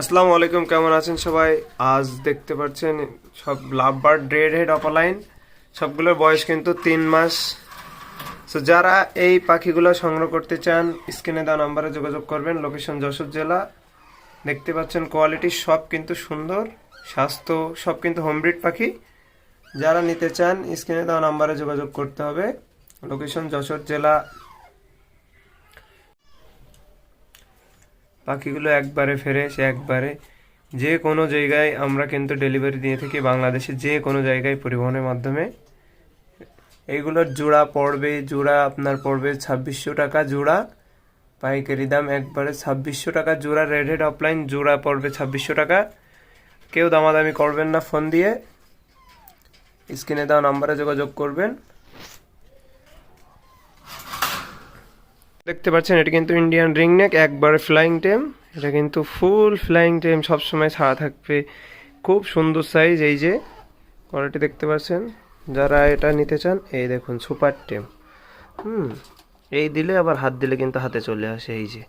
আসসালামু আলাইকুম, কেমন আছেন সবাই? আজ দেখতে পাচ্ছেন সব লাভ লাভবার ড্রেড হেড অপালাইন সবগুলোর বয়স কিন্তু তিন মাস। সো যারা এই পাখিগুলো সংগ্রহ করতে চান, স্ক্রিনে দেওয়া নাম্বারে যোগাযোগ করবেন লোকেশন যশোর জেলা। দেখতে পাচ্ছেন কোয়ালিটি সব কিন্তু সুন্দর, স্বাস্থ্য সব কিন্তু হোমব্রিড পাখি। যারা নিতে চান, স্ক্রিনে দেওয়া নাম্বারে যোগাযোগ করতে হবে। লোকেশন যশোর জেলা। পাখিগুলো একবারে ফেরে সে একবারে যে কোনো জায়গায় আমরা কিন্তু ডেলিভারি দিয়ে থাকি বাংলাদেশে যে কোনো জায়গায় পরিবহনের মাধ্যমে। এইগুলোর জোড়া পড়বে, জোড়া আপনার পড়বে ছাব্বিশশো টাকা জোড়া। পাইকারি দাম একবারে ছাব্বিশশো টাকা জোড়া রেড হেড অফলাইন জোড়া পড়বে ছাব্বিশশো টাকা। কেউ দামাদামি করবেন না ফোন দিয়ে। স্ক্রিনে দেওয়া নাম্বারে যোগাযোগ করবেন। দেখতে পাচ্ছেন, এটা কিন্তু ইন্ডিয়ান রিং নেক একবারে ফ্লাইং টেম এটা কিন্তু ফুল ফ্লাইং টেম সবসময় ছাড়া থাকবে। খুব সুন্দর সাইজ এই যে। কোয়ালিটি দেখতে পাচ্ছেন। যারা এটা নিতে চান, এই দেখুন সুপার টেম হুম, এই দিলে আবার হাত দিলে কিন্তু হাতে চলে আসে এই যে।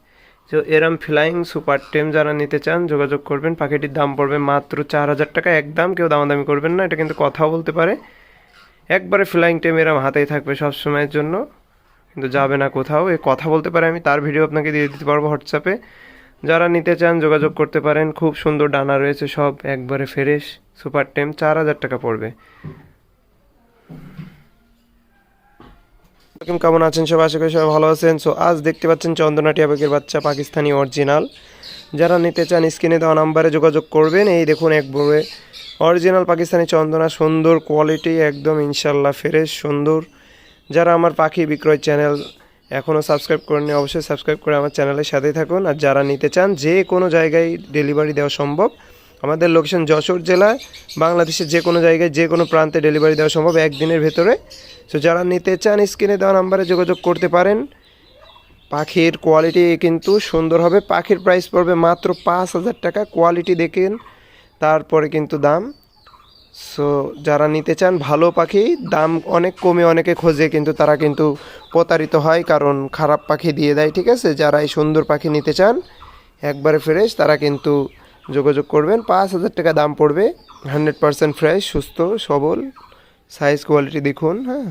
তো এরম ফ্লাইং সুপার টেম যারা নিতে চান, যোগাযোগ করবেন। পাখিটির দাম পড়বে মাত্র চার হাজার টাকা, একদম কেউ দামাদামি করবেন না। এটা কিন্তু কথাও বলতে পারে। একবারে ফ্লাইং টেম এরম হাতেই থাকবে সব সময়ের জন্য। কিন্তু যাবে না কোথাও। এ কথা বলতে পারে, আমি তার ভিডিও আপনাকে দিয়ে দিতে পারব হোয়াটসঅ্যাপে যারা নিতে চান, যোগাযোগ করতে পারেন। খুব সুন্দর ডানা রয়েছে সব, একবারে ফ্রেশ সুপার টেম চার হাজার টাকা পড়বে। কেমন আছেন সব আশা করি সবাই ভালো আছেন। সো আজ দেখতে পাচ্ছেন চন্দনা টিয়াবাকের বাচ্চা, পাকিস্তানি অরিজিনাল যারা নিতে চান, স্ক্রিনে দেওয়া নাম্বারে যোগাযোগ করবেন। এই দেখুন, এক বড়ে অরিজিনাল পাকিস্তানি চন্দনা, সুন্দর কোয়ালিটি একদম ইনশাল্লাহ ফ্রেশ সুন্দর। যারা আমার পাখি বিক্রয় চ্যানেল এখনও সাবস্ক্রাইব করেনি অবশ্যই সাবস্ক্রাইব করে আমার চ্যানেলের সাথেই থাকুন। আর যারা নিতে চান যে কোনো জায়গায় ডেলিভারি দেওয়া সম্ভব, আমাদের লোকেশন যশোর জেলায় বাংলাদেশের যে কোনো জায়গায় যে কোনো প্রান্তে ডেলিভারি দেওয়া সম্ভব একদিনের ভেতরে। সো যারা নিতে চান স্ক্রিনে দেওয়া নাম্বারে যোগাযোগ করতে পারেন। পাখির কোয়ালিটি কিন্তু সুন্দর হবে, পাখির প্রাইস পড়বে মাত্র পাঁচ হাজার টাকা। কোয়ালিটি দেখেন, তারপরে কিন্তু দাম। সো যারা নিতে চান ভালো পাখি, দাম অনেক কমে অনেকে খোঁজে, কিন্তু তারা কিন্তু প্রতারিত হয় কারণ খারাপ পাখি দিয়ে দেয়, ঠিক আছে? যারা এই সুন্দর পাখি নিতে চান, একবারে ফ্রেশ তারা কিন্তু যোগাযোগ করবেন। পাঁচ হাজার টাকা দাম পড়বে হান্ড্রেড পারসেন্ট ফ্রেশ সুস্থ, সবল সাইজ কোয়ালিটি দেখুন হ্যাঁ?